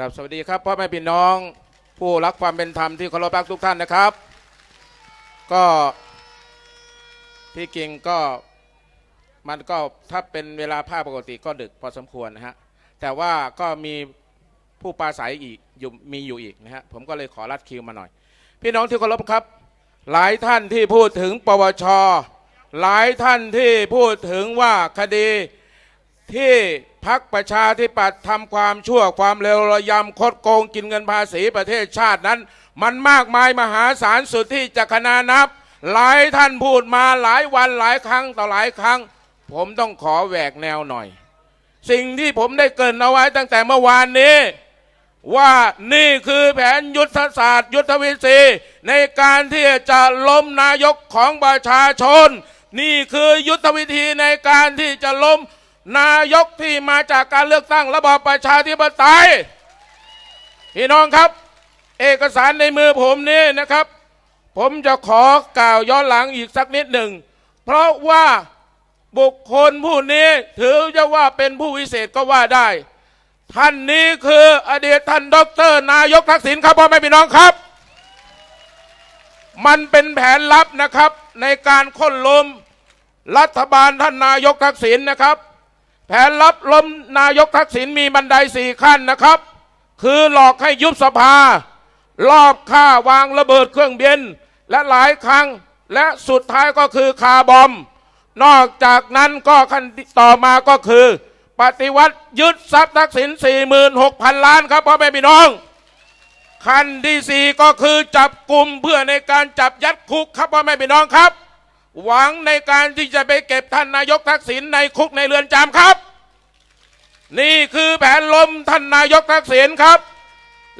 ครับสวัสดีครับพ่อแม่พี่น้องผู้รักความเป็นธรรมที่เคารพรักทุกท่านนะครับ ก็ที่จริงก็มันก็ถ้าเป็นเวลาภาคปกติก็ดึกพอสมควรนะฮะแต่ว่าก็มีผู้ปราศัยอีกอยู่มีอยู่อีกนะฮะผมก็เลยขอรัดคิวมาหน่อย พี่น้องที่เคารพครับ หลายท่านที่พูดถึงปวช หลายท่านที่พูดถึงว่าคดี ที่พักประชาธิปัตย์ทำความชั่วความเลวระยำคดโกงกินเงินภาษีประเทศชาตินั้น มันมากมายมหาศาลสุดที่จะคณานับ หลายท่านพูดมาหลายวันหลายครั้งต่อหลายครั้ง ผมต้องขอแหวกแนวหน่อย สิ่งที่ผมได้เกินเอาไว้ตั้งแต่เมื่อวานนี้ ว่านี่คือแผนยุทธศาสตร์ยุทธวิธีในการที่จะล้มนายกของประชาชน นี่คือยุทธวิธีในการที่จะล้ม นายกที่มาจากการเลือกตั้งระบอบประชาธิปไตยพี่น้องครับ เอกสารในมือผมนี่นะครับ ผมจะขอกล่าวย้อนหลังอีกสักนิดหนึ่ง เพราะว่าบุคคลผู้นี้ถือจะว่าเป็นผู้วิเศษก็ว่าได้ ท่านนี้คืออดีตท่านดร นายกทักษิณครับพ่อแม่พี่น้องครับ มันเป็นแผนลับนะครับในการค้นล้มรัฐบาลท่านนายกทักษิณนะครับ แผนลับล้มนายกทักษิณมีบันไดสี่ขั้นนะครับ คือหลอกให้ยุบสภา ลอบฆ่าวางระเบิดเครื่องบิน และหลายครั้งและสุดท้ายก็คือคาบอม นอกจากนั้นก็ขั้นต่อมาก็คือ ปฏิวัติยึดทรัพย์ทักษิณ46,000 ล้านครับพ่อแม่พี่น้อง ขั้นที่สี่ก็คือจับกลุ่มเพื่อในการจับยัดคุกครับพ่อแม่พี่น้องครับ หวังในการที่จะไปเก็บท่านนายกทักษิณในคุกในเรือนจำครับ นี่คือแผนล้มท่านนายกทักษิณครับ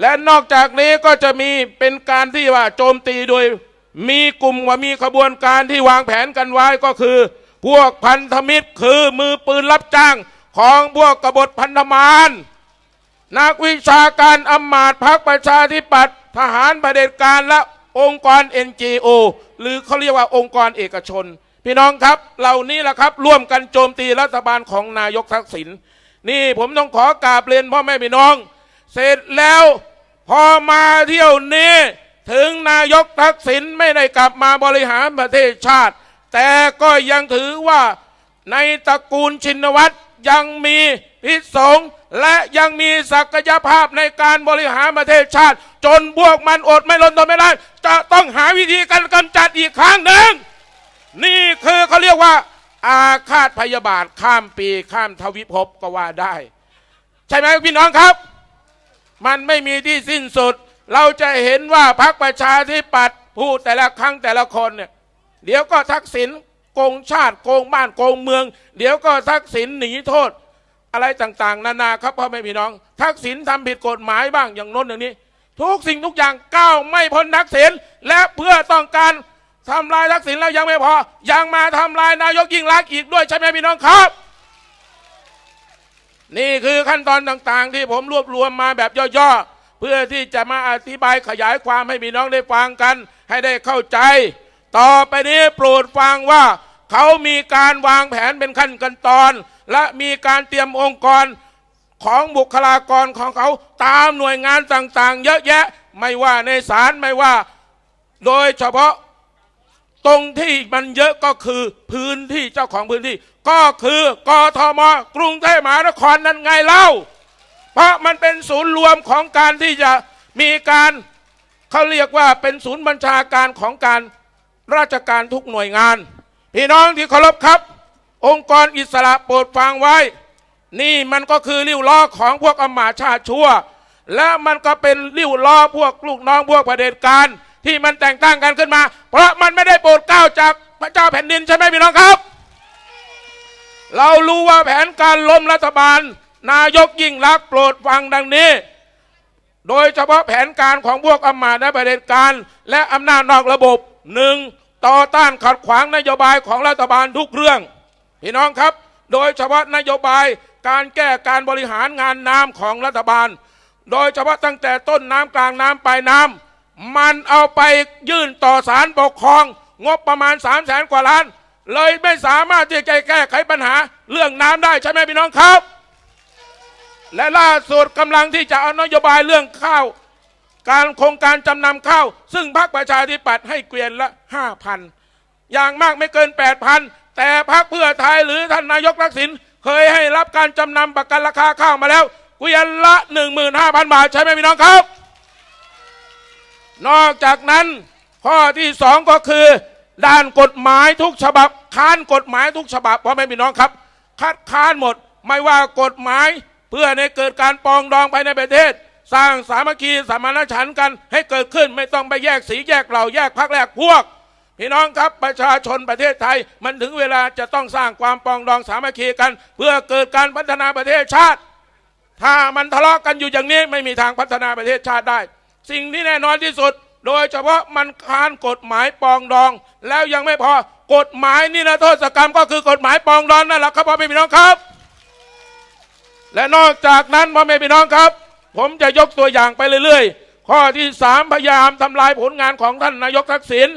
และนอกจากนี้ก็จะมีเป็นการที่ว่าโจมตีโดย มีกลุ่มว่ามีขบวนการที่วางแผนกันไว้ก็คือ พวกพันธมิตรคือมือปืนรับจ้างของพวกกบฏพันธมารนักวิชาการอำมาตย์พักประชาธิปัตย์ทหารประเผด็จการและ องค์กร NGO หรือเขาเรียกว่าองค์กรเอกชน พี่น้องครับเหล่านี้แหละครับร่วมกันโจมตีรัฐบาลของนายกทักษิณนี่ผมต้องขอกราบเรียนพ่อแม่พี่น้อง เสร็จแล้วพอมาเที่ยวนี้ถึงนายกทักษิณไม่ได้กลับมาบริหารประเทศชาติ แต่ก็ยังถือว่าในตระกูลชินวัตรยังมี พิษสงและยังมีศักยภาพในการบริหารประเทศชาติ จนพวกมันอดไม่ลนทนไม่ได้จะต้องหาวิธีการกำจัดอีกครั้งหนึ่ง นี่คือเขาเรียกว่า อาฆาตพยาบาทข้ามปีข้ามทวิภพก็ว่าได้ ใช่ไหมพี่น้องครับ มันไม่มีที่สิ้นสุด เราจะเห็นว่าพรรคประชาธิปัตย์พูดแต่ละครั้งแต่ละคนเนี่ยเดี๋ยวก็ทักษิณโกงชาติโกงบ้านโกงเมือง เดี๋ยวก็ทักษิณหนีโทษ อะไรต่างๆ นานาครับพ่อแม่พี่น้อง ทักษิณทำผิดกฎหมายบ้างอย่างน้นอย่างนี้ ทุกสิ่งทุกอย่างก้าวไม่พ้นทักษิณและเพื่อต้องการทำลายทักษิณแล้วยังไม่พอ ยังมาทำลายนายกยิ่งรักอีกด้วยใช่ไหมพี่น้องครับ นี่คือขั้นตอนต่างๆ ที่ผมรวบรวมมาแบบย่อๆเพื่อที่จะมาอธิบายขยายความให้พี่น้องได้ฟังกัน ให้ได้เข้าใจ ต่อไปนี้โปรดฟังว่า เขามีการวางแผนเป็นขั้นกันตอน และมีการเตรียมองค์กรของบุคลากรของเขาตามหน่วยงานต่างๆ เยอะแยะไม่ว่าในศาลไม่ว่า โดยเฉพาะตรงที่มันเยอะก็คือพื้นที่เจ้าของพื้นที่ ก็คือกทมกรุงเทพมหานครนั่นไงเล่า เพราะมันเป็นศูนย์รวมของการที่จะมีการเขาเรียกว่าเป็นศูนย์บัญชาการของการราชการทุกหน่วยงาน พี่น้องที่เคารพครับ องค์กรอิสระโปรดฟังไว้ นี่มันก็คือริ้วล้อของพวกอมาชาชั่ว และมันก็เป็นริ้วล้อพวกลูกน้องพวกประเด็จการ ที่มันแต่งตั้งกันขึ้นมา เพราะมันไม่ได้โปรดเกล้าจากพระเจ้าแผ่นดินใช่ไหมพี่น้องครับ เรารู้ว่าแผนการล้มรัฐบาล นายกยิ่งรักโปรดฟังดังนี้ โดยเฉพาะแผนการของพวกอำมาตย์และประเด็จการ และอำนาจนอกระบบหนึ่งต่อต้านขัดขวางนโยบายของรัฐบาลทุกเรื่อง พี่น้องครับ โดยเฉพาะนโยบายการแก้การบริหารงานน้ำของรัฐบาล โดยเฉพาะตั้งแต่ต้นน้ำกลางน้ำปลายน้ำมันเอาไปยื่นต่อศาลปกครอง งบประมาณ3ามแสนกว่าล้าน เลยไม่สามารถที่จะแก้ไขปัญหาเรื่องน้ำได้ใช่ไหมพี่น้องครับ และล่าสุดกำลังที่จะเอานโยบายเรื่องข้าวการโครงการจำนำข้าวซึ่งพรรคประชาธิปัตย์ให้เกวียนละห้าพันอย่างมากไม่เกินแปดพัน แต่พรรคเพื่อไทยหรือท่านนายกทักษิณเคยให้รับการจำนำประกันราคาข้าวมาแล้วเกวียนละหนึ่งหมื่นห้าพันบาทใช่ไหมพี่น้องครับ นอกจากนั้นข้อที่สองก็คือ ด้านกฎหมายทุกฉบับค้านกฎหมายทุกฉบับเพราะไม่พี่น้องครับ คัดค้านหมดไม่ว่ากฎหมายเพื่อในเกิดการปองดองภายในประเทศ สร้างสามัคคีสามานฉันกันให้เกิดขึ้นไม่ต้องไปแยกสีแยกเหล่าแยกพักแยกพวก พี่น้องครับประชาชนประเทศไทย มันถึงเวลาจะต้องสร้างความปองดองสามัคคีกัน เพื่อเกิดการพัฒนาประเทศชาติ ถ้ามันทะเลาะกันอยู่อย่างนี้ไม่มีทางพัฒนาประเทศชาติได้ สิ่งที่แน่นอนที่สุด โดยเฉพาะมันค้านกฎหมายปองดอง แล้วยังไม่พอกฎหมายนิรโทษกรรมก็คือกฎหมายปองดองนั่นแหละครับพ่อแม่พี่น้องครับ และนอกจากนั้นพ่อแม่พี่น้องครับ ผมจะยกตัวอย่างไปเรื่อยๆ ข้อที่สามพยายามทำลายผลงานของท่านนายกทักษิณ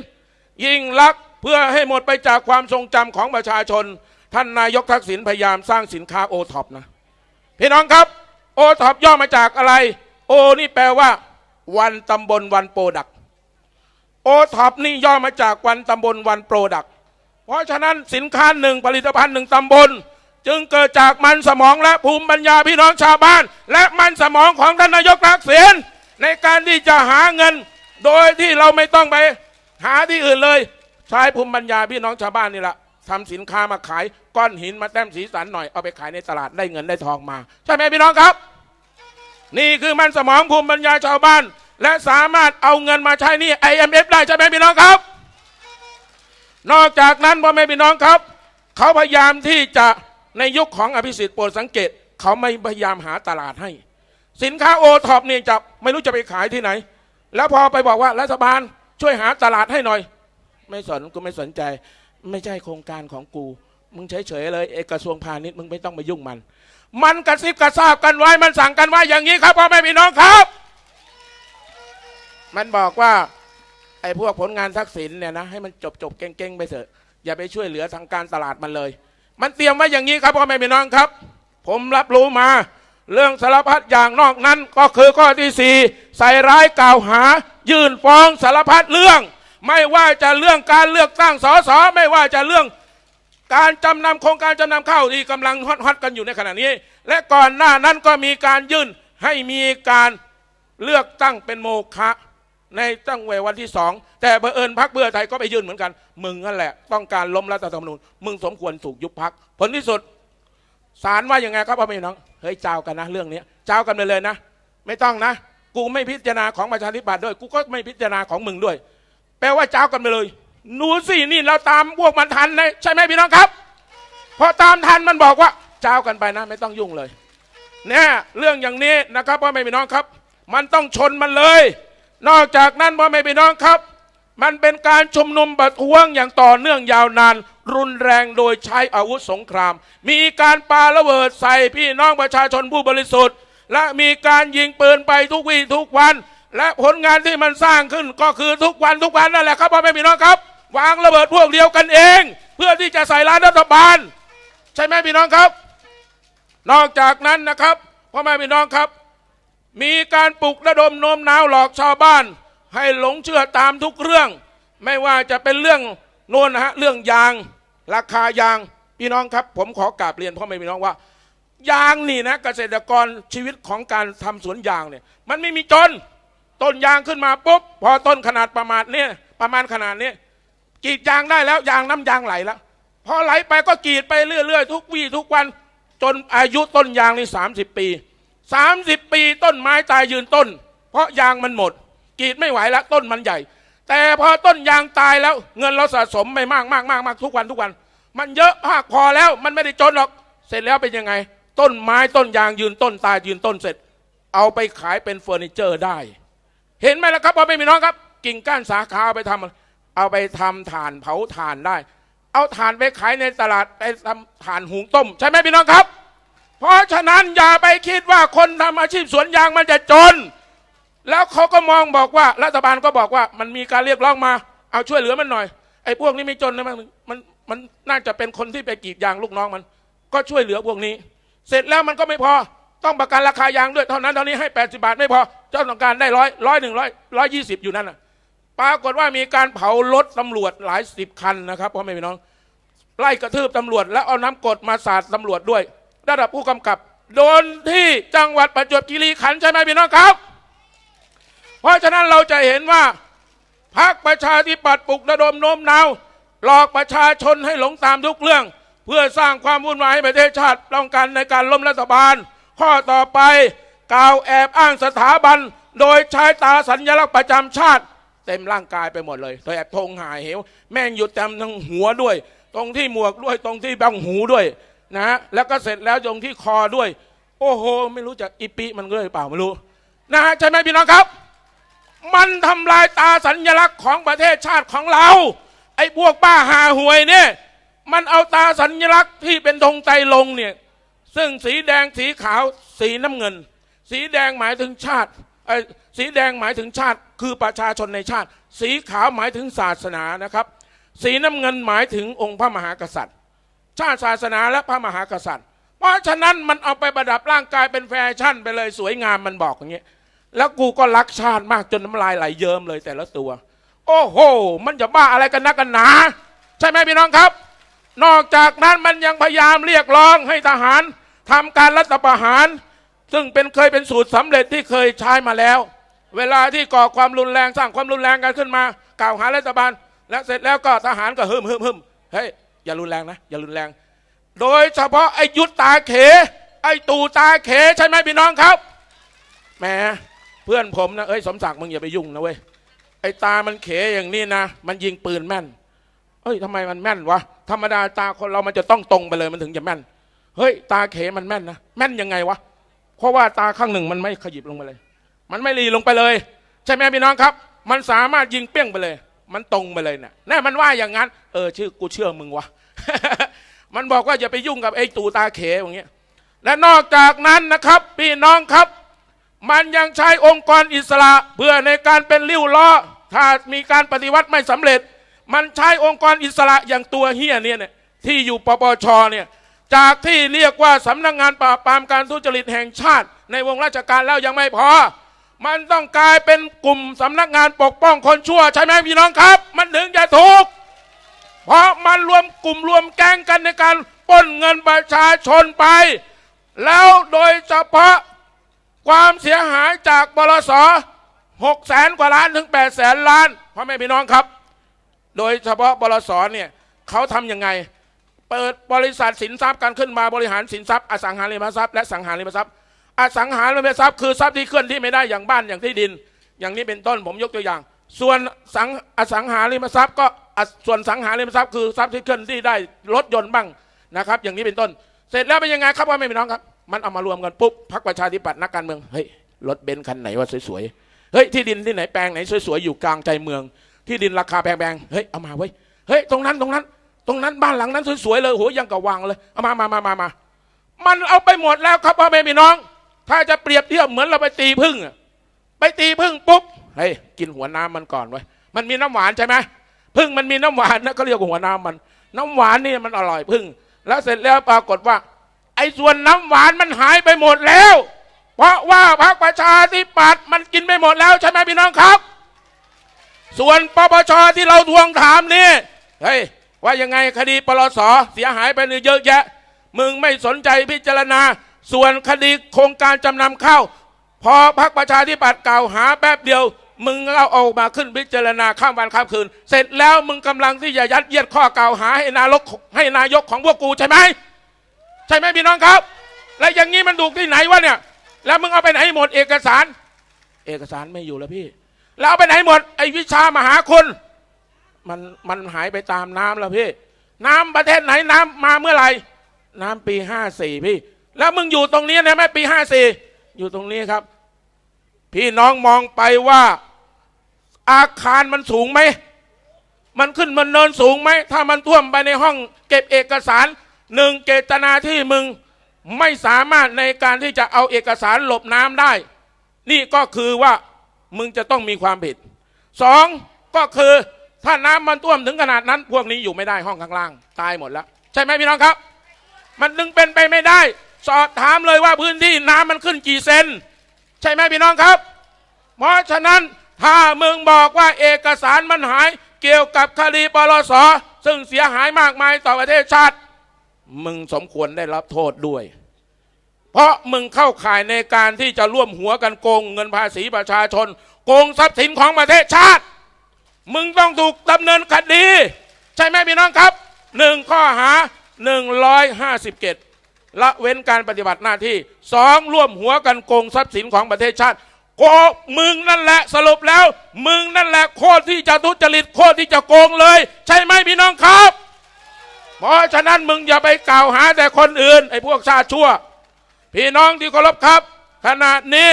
ยิ่งลักษณ์เพื่อให้หมดไปจากความทรงจำของประชาชน ท่านนายกทักษิณพยายามสร้างสินค้าโอท็อปนะ พี่น้องครับโอท็อปย่อมาจากอะไร โอนี่แปลว่า วันตำบลวันโปรดักโอท็อปนี่ย่อมาจากวันตำบลวันโปรดักเพราะฉะนั้นสินค้าหนึ่งผลิตภัณฑ์หนึ่งตำบล จึงเกิดจากมันสมองและภูมิปัญญาพี่น้องชาวบ้าน และมันสมองของท่านนายกทักษิณในการที่จะหาเงิน โดยที่เราไม่ต้องไป หาที่อื่นเลย ใช้ภูมิปัญญาพี่น้องชาวบ้านนี่แหละทำสินค้ามาขายก้อนหินมาแต้มสีสันหน่อยเอาไปขายในตลาดได้เงินได้ทองมา ใช่ไหมพี่น้องครับ นี่คือมันสมองภูมิปัญญาชาวบ้าน และสามารถเอาเงินมาใช้นี่ IMF ได้ใช่ไหมพี่น้องครับ นอกจากนั้นพ่อแม่พี่น้องครับ เขาพยายามที่จะในยุคของอภิสิทธิ์โปรดสังเกต เขาไม่พยายามหาตลาดให้ สินค้าโอท็อปเนี่ยจะไม่รู้จะไปขายที่ไหน แล้วพอไปบอกว่ารัฐบาล ช่วยหาตลาดให้หน่อย ไม่สนกูไม่สนใจ ไม่ใช่โครงการของกู มึงเฉยๆเลยเอกกระทรวงพาณิชย์มึงไม่ต้องไปยุ่งมัน มันกระซิบกระซาบกันไว้มันสั่งกันไว้อย่างนี้ครับพ่อแม่พี่น้องครับ มันบอกว่าไอ้พวกผลงานทักษิณเนี่ยนะให้มันจบจบๆเก่งๆไปเถอะอย่าไปช่วยเหลือทางการตลาดมันเลย มันเตรียมไว้อย่างนี้ครับพ่อแม่พี่น้องครับ ผมรับรู้มา เรื่องสารพัดอย่างนอกนั้นก็คือข้อที่สี่ใส่ร้ายกล่าวหา ยื่นฟ้องสารพัดเรื่อง ไม่ว่าจะเรื่องการเลือกตั้งสสไม่ว่าจะเรื่องการจำนำโครงการจำนำข้าวที่กำลังฮอตๆกันอยู่ในขณะนี้ และก่อนหน้านั้นก็มีการยื่นให้มีการเลือกตั้งเป็นโมฆะในตั้งเววันที่สองแต่เผอิญพักเพื่อไทยก็ไปยื่นเหมือนกัน มึงนั่นแหละ ต้องการล้มรัฐธรรมนูญมึงสมควรถูกยุบพักผลที่สุด ศาลว่ายังไงครับพ่อแม่พี่น้องเฮ้ยเจ้ากันนะเรื่องนี้เจ้ากันไปเลยนะ ไม่ต้องนะ กูไม่พิจารณาของประชาธิปัตย์ด้วย กูก็ไม่พิจารณาของมึงด้วย แปลว่าเจ้ากันไปเลยหนูสินี่เราตามพวกมันทันเลยใช่ไหมพี่น้องครับพอตามทันมันบอกว่าเจ้ากันไปนะ ไม่ต้องยุ่งเลยเนี่ยเรื่องอย่างนี้นะครับพ่อแม่พี่น้องครับ มันต้องชนมันเลย นอกจากนั้นพ่อแม่พี่น้องครับ มันเป็นการชุมนุมประท้วงอย่างต่อเนื่องยาวนาน รุนแรงโดยใช้อาวุธสงคราม มีการปาระเบิดใส่พี่น้องประชาชนผู้บริสุทธิ์ และมีการยิงปืนไปทุกวี่ทุกวัน และผลงานที่มันสร้างขึ้นก็คือทุกวันทุกวันนั่นแหละครับพ่อแม่พี่น้องครับ วางระเบิดพวกเดียวกันเอง เพื่อที่จะใส่ร้ายรัฐบาล ใช่ไหมพี่น้องครับ นอกจากนั้นนะครับพ่อแม่พี่น้องครับ มีการปลุกระดมโน้มน้าวหลอกชาวบ้าน ให้หลงเชื่อตามทุกเรื่อง ไม่ว่าจะเป็นเรื่อง โน่นนะฮะเรื่องยางราคายางพี่น้องครับ ผมขอกราบเรียนพ่อแม่พี่น้องว่า ยางนี่นะเกษตรกรชีวิตของการทำสวนยางเนี่ยมันไม่มีจน ต้นยางขึ้นมาปุ๊บพอต้นขนาดประมาณเนี้ประมาณขนาดนี้กรีดยางได้แล้วยางน้ำยางไหลแล้วพอไหลไปก็กรีดไปเรื่อยๆ ทุกวี่ทุกวันจนอายุต้นยางนี่สามสิบปีสามสิบปีต้นไม้ตายยืนต้น เพราะยางมันหมดกรีดไม่ไหวแล้วต้นมันใหญ่ แต่พอต้นยางตายแล้วเงินเราสะสมไปมากมากมากมากทุกวันทุกวัน มันเยอะมากพอแล้วมันไม่ได้จนหรอก เสร็จแล้วเป็นยังไง ต้นไม้ต้นยางยืนต้นตายยืนต้นเสร็จ เอาไปขายเป็นเฟอร์นิเจอร์ได้ เห็นไหมล่ะครับพ่อแม่พี่น้องครับ กิ่งก้านสาขาเอาไปทำเอาไปทำถ่านเผาถ่านได้ เอาถ่านไปขายในตลาดไปทำถ่านหุงต้ม ใช่ไหมพี่น้องครับ เพราะฉะนั้นอย่าไปคิดว่าคนทำอาชีพสวนยางมันจะจน แล้วเขาก็มองบอกว่า รัฐบาลก็บอกว่า มันมีการเรียกร้องมา เอาช่วยเหลือมันหน่อย ไอ้พวกนี้ไม่จนนะมันมันมันน่าจะเป็นคนที่ไปกรีดยางลูกน้องมัน ก็ช่วยเหลือพวกนี้ เสร็จแล้วมันก็ไม่พอต้องประกันราคายางด้วยเท่านั้นเท่านี้ให้ 80 บาทไม่พอ เจ้าต้องการได้ร้อยร้อยหนึ่งร้อยร้อยยี่สิบอยู่นั่นน่ะปรากฏว่ามีการเผารถตำรวจหลายสิบคันนะครับพ่อแม่พี่น้อง ไล่กระทืบตำรวจ แล้วเอาน้ำกรดมาสาดตำรวจด้วยระดับผู้กำกับ โดนที่จังหวัดประจวบคีรีขันธ์ใช่ไหมพี่น้องครับ เพราะฉะนั้นเราจะเห็นว่าพรรคประชาธิปัตย์ปลุกระดมโน้มน้าวหลอกประชาชนให้หลงตามทุกเรื่อง เพื่อสร้างความวุ่นวายให้ประเทศชาติต้องการในการล้มรัฐบาล ข้อต่อไปกล่าวแอบอ้างสถาบัน โดยใช้ตาสัญลักษณ์ประจำชาติ เต็มร่างกายไปหมดเลยโดยแอบธงหายเหว แม่งหยุดเต็มทั้งหัวด้วย ตรงที่หมวกด้วยตรงที่บังหูด้วยนะแล้วก็เสร็จแล้วตรงที่คอด้วย โอ้โห ไม่รู้จักอีปีมันเลยเปล่าไม่รู้นะฮะใช่ไหมพี่น้องครับ มันทำลายตาสัญลักษณ์ของประเทศชาติของเรา ไอ้พวกบ้าหาหวยเนี่ย มันเอาตาสัญลักษณ์ที่เป็นธงไตรลงเนี่ย ซึ่งสีแดงสีขาว สีน้ำเงิน สีแดงหมายถึงชาติไอ้สีแดงหมายถึงชาติ คือประชาชนในชาติ สีขาวหมายถึงศาสนานะครับ สีน้ำเงินหมายถึงองค์พระมหากษัตริย์ ชาติศาสนาและพระมหากษัตริย์ เพราะฉะนั้นมันเอาไปประดับร่างกายเป็นแฟชั่นไปเลยสวยงามมันบอกอย่างเงี้ย แล้วกูก็รักชาติมากจนน้ำลายไหลเยิ้มเลยแต่ละตัว โอ้โห มันจะบ้าอะไรกันนักกันหนา ใช่ไหมพี่น้องครับ นอกจากนั้นมันยังพยายามเรียกร้องให้ทหารทำการรัฐประหาร ซึ่งเป็นเคยเป็นสูตรสำเร็จที่เคยใช้มาแล้ว เวลาที่ก่อความรุนแรงสร้างความรุนแรงกันขึ้นมา กล่าวหารัฐบาล และเสร็จแล้วก็ทหารก็ฮึมฮึมฮึมเฮ้ยอย่ารุนแรงนะอย่ารุนแรง โดยเฉพาะไอ้ยุทธตาเข ไอ้ตู่ตาเขใช่ไหมพี่น้องครับแหม เพื่อนผมนะเอ้ยสมศักดิ์มึงอย่าไปยุ่งนะเว้ยไอ้ตามันเขอย่างนี้นะ มันยิงปืนแม่นเฮ้ยทำไมมันแม่นวะธรรมดาตาคนเรามันจะต้องตรงไปเลยมันถึงจะแม่น เฮ้ย ตาเขมันแม่นนะแม่นยังไงวะเพราะว่าตาข้างหนึ่งมันไม่ขยิบลงไปเลย มันไม่รีลงไปเลย ใช่ไหมพี่น้องครับ มันสามารถยิงเปี้ยงไปเลย มันตรงไปเลยเนี่ยแน่มันว่าอย่างนั้น เออ ชื่อกูเชื่อมึงวะมันบอกว่าอย่าไปยุ่งกับไอ้ตูตาเขอย่างเงี้ยและนอกจากนั้นนะครับ พี่น้องครับ มันยังใช้องค์กรอิสระเพื่อในการเป็นริ้วล้อถ้ามีการปฏิวัติไม่สำเร็จ มันใช้องค์กรอิสระอย่างตัวเฮียเนี่ยเนี่ยที่อยู่ปปชเนี่ยจากที่เรียกว่าสำนักงงานปราบปรามการทุจริตแห่งชาติ ในวงราชการแล้วยังไม่พอ มันต้องกลายเป็นกลุ่มสำนักงานปกป้องคนชั่วใช่ไหมพี่น้องครับ มันถึงจะถูกเพราะมันรวมกลุ่มรวมแก๊งกันในการปล้นเงินประชาชนไป แล้วโดยเฉพาะ ความเสียหายจากบลสหกแสนกว่าล้านถึงแปดแสนล้านพ่อแม่พี่น้องครับ โดยเฉพาะบลสเนี่ยเขาทำยังไง เปิดบริษัทสินทรัพย์การขึ้นมาบริหารสินทรัพย์อสังหาริมทรัพย์และสังหาริมทรัพย์ อสังหาริมทรัพย์คือทรัพย์ที่เคลื่อนที่ไม่ได้อย่างบ้านอย่างที่ดิน อย่างนี้เป็นต้นผมยกตัวอย่าง ส่วนสังอสังหาริมทรัพย์ ก็ส่วนสังหาริมทรัพย์คือทรัพย์ที่เคลื่อนที่ได้รถยนต์บ้างนะครับ อย่างนี้เป็นต้น เสร็จแล้วเป็นยังไงครับว่าไม่เป็นน้องครับ มันเอามารวมกันปุ๊บพรรคประชาธิปัตย์นักการเมืองเฮ้ยรถเบนซ์คันไหนว่าสวยๆเฮ้ยที่ดินที่ไหนแปลงไหนสวยๆอยู่กลางใจเมือง ที่ดินราคาแพงๆเฮ้ยเอามาเว้เฮ้ยตรงนั้นตรงนั้น ตรงนั้นบ้านหลังนั้นสวยๆเลยโหยังกะวังเลยเอามามามามามามันเอาไปหมดแล้วครับพ่อแม่พี่น้อง ถ้าจะเปรียบเทียบเหมือนเราไปตีพึ่งอะไปตีพึ่งปุ๊บเฮ้ยกินหัวน้ำมันก่อนไว้ยมันมีน้ำหวานใช่ไหมพึ่งมันมีน้ำหวานนะก็เรียกว่าหัวน้ำมัน น้ำหวานนี่มันอร่อยพึ่ง แล้วเสร็จแล้วปรากฏว่า ไอ้ส่วนน้ำหวานมันหายไปหมดแล้ว เพราะว่าพรรคประชาธิปัตย์มันกินไปหมดแล้วใช่ไหมพี่น้องครับ ส่วนปปชที่เราทวงถามนี่เฮ้ยว่ายังไงคดีปลสเสียหายไปเยอะแยะ มึงไม่สนใจพิจารณา ส่วนคดีโครงการจำนำข้าวพอพักประชาธิปัตย์กล่าวหาแป๊บเดียว มึงเอาออกมาขึ้นพิจารณาข้ามวันข้ามคืน เสร็จแล้วมึงกำลังที่จะยัดเยียดข้อกล่าวหาให้นายกให้นายกของพวกกูใช่ไหม ใช่ไหมพี่น้องครับ แล้วอย่างนี้มันถูกที่ไหนวะเนี่ย แล้วมึงเอาไปไหนหมดเอกสาร เอกสารไม่อยู่แล้วพี่ แล้วเอาไปไหนหมด ไอ้วิชามหาคุณมันมันหายไปตามน้ำแล้วพี่ น้ำประเทศไหนน้ำมาเมื่อไหร่ น้ำปีห้าสี่พี่ แล้วมึงอยู่ตรงนี้นะไหมปีห้าสี่อยู่ตรงนี้ครับ พี่น้องมองไปว่า อาคารมันสูงไหม มันขึ้นมันเนินสูงไหม ถ้ามันท่วมไปในห้อง เก็บเอกสาร หนึ่งเจตนาที่มึงไม่สามารถในการที่จะเอาเอกสารหลบน้ำได้ นี่ก็คือว่ามึงจะต้องมีความผิดสองก็คือถ้าน้ำมันท่วมถึงขนาดนั้น พวกนี้อยู่ไม่ได้ห้องข้างล่าง ตายหมดแล้ว ใช่ไหมพี่น้องครับ มันดึงเป็นไปไม่ได้ สอบถามเลยว่าพื้นที่น้ำมันขึ้นกี่เซนใช่ไหมพี่น้องครับ เพราะฉะนั้นถ้ามึงบอกว่าเอกสารมันหายเกี่ยวกับคดีปลสซึ่งเสียหายมากมายต่อประเทศชาติ มึงสมควรได้รับโทษด้วย เพราะมึงเข้าข่ายในการที่จะร่วมหัวกันโกงเงินภาษีประชาชน โกงทรัพย์สินของประเทศชาติ มึงต้องถูกดำเนินคดี ใช่ไหมพี่น้องครับหนึ่งข้อหาหนึ่งร้อยห้าสิบเกตละเว้นการปฏิบัติหน้าที่สองร่วมหัวกันโกงทรัพย์สินของประเทศชาติโกมึงนั่นแหละสรุปแล้ว มึงนั่นแหละโคตรที่จะทุจริตโคตรที่จะโกงเลย ใช่ไหมพี่น้องครับ เพราะฉะนั้นมึงอย่าไปกล่าวหาแต่คนอื่นไอ้พวกชาติชั่ว พี่น้องที่เคารพครับ ขณะนี้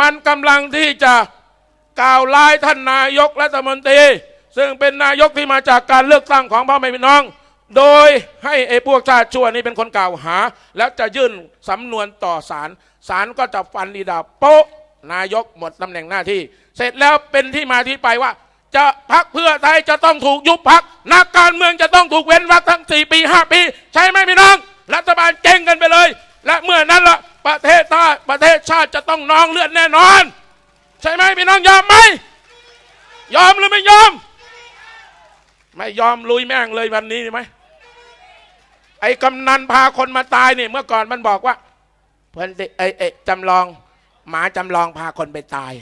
มันกำลังที่จะกล่าวร้ายท่านนายกรัฐมนตรี ซึ่งเป็นนายกที่มาจากการเลือกตั้งของพ่อแม่พี่น้อง โดยให้ไอ้พวกชาติชั่วนี้เป็นคนกล่าวหา แล้วจะยื่นสำนวนต่อศาลศาลก็จะฟันดีดาโป๊ะนายกหมดตำแหน่งหน้าที่ เสร็จแล้วเป็นที่มาที่ไปว่า จะพักเพื่อไทยจะต้องถูกยุบพัก นักการเมืองจะต้องถูกเว้นวรรคทั้ง 4 ปี 5 ปี ใช่ไหมพี่น้อง รัฐบาลเจ๊งกันไปเลย และเมื่อนั้นละประเทศชาติประเทศชาติจะต้องนองเลือดแน่นอน ใช่ไหมพี่น้องยอมไหมยอมหรือไม่ยอม ไม่ยอมลุยแม่งเลยวันนี้ไหมไอ้กำนันพาคนมาตายเนี่ยเมื่อก่อนมันบอกว่าเพื่อนไอ้ไอ้จำลองหมาจำลองพาคนไปตาย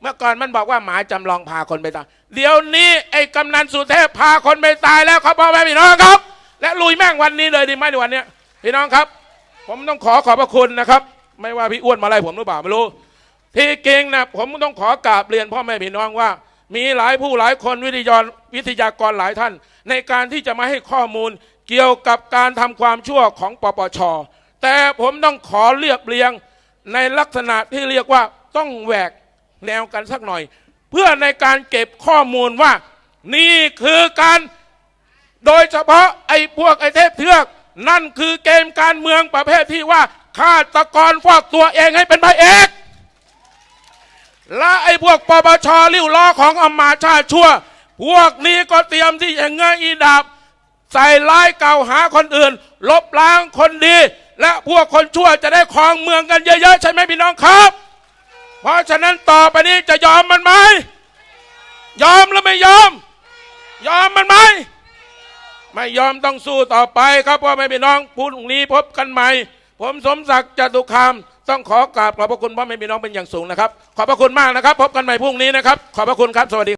เมื่อก่อนมันบอกว่าหมาจำลองพาคนไปตาย เดี๋ยวนี้ไอ้กำนันสุเทพพาคนไปตายแล้วครับพ่อแม่พี่น้องครับ และลุยแม่งวันนี้เลยดีไหมในวันเนี้ยพี่น้องครับ ผมต้องขอขอบพระคุณนะครับ ไม่ว่าพี่อ้วนมาอะไล่ผมหรือเปล่าไม่รู้ ที่เก่งนะผมต้องขอกราบเรียนพ่อแม่พี่น้องว่า มีหลายผู้หลายคนวิทยาวิทยากรหลายท่าน ในการที่จะมาให้ข้อมูลเกี่ยวกับการทำความชั่วของปปช แต่ผมต้องขอเรียบเรียงในลักษณะที่เรียกว่าต้องแหวก แนวกันสักหน่อย เพื่อในการเก็บข้อมูลว่า นี่คือการโดยเฉพาะไอ้พวกไอ้เทพเทือก นั่นคือเกมการเมืองประเภทที่ว่าฆาตกรฟอกตัวเองให้เป็นพระเอกและไอ้พวกปปชริ้วล้อของอมาชาชั่ว พวกนี้ก็เตรียมที่จะเงยอีดาบใส่ร้ายเก่าหาคนอื่น ลบล้างคนดี และพวกคนชั่วจะได้ครองเมืองกันเยอะๆ ใช่ไหมพี่น้องครับ เพราะฉะนั้นต่อไปนี้จะยอมมันไหม ยอมหรือไม่ยอม ยอมมันไหม ไม่ยอมต้องสู้ต่อไปครับพ่อแม่พี่น้องพรุ่งนี้พบกันใหม่ ผมสมศักดิ์จตุคาม ต้องขอกราบขอบพระคุณพ่อแม่พี่น้องเป็นอย่างสูงนะครับ ขอบพระคุณมากนะครับ พบกันใหม่พรุ่งนี้นะครับ ขอบพระคุณครับ สวัสดี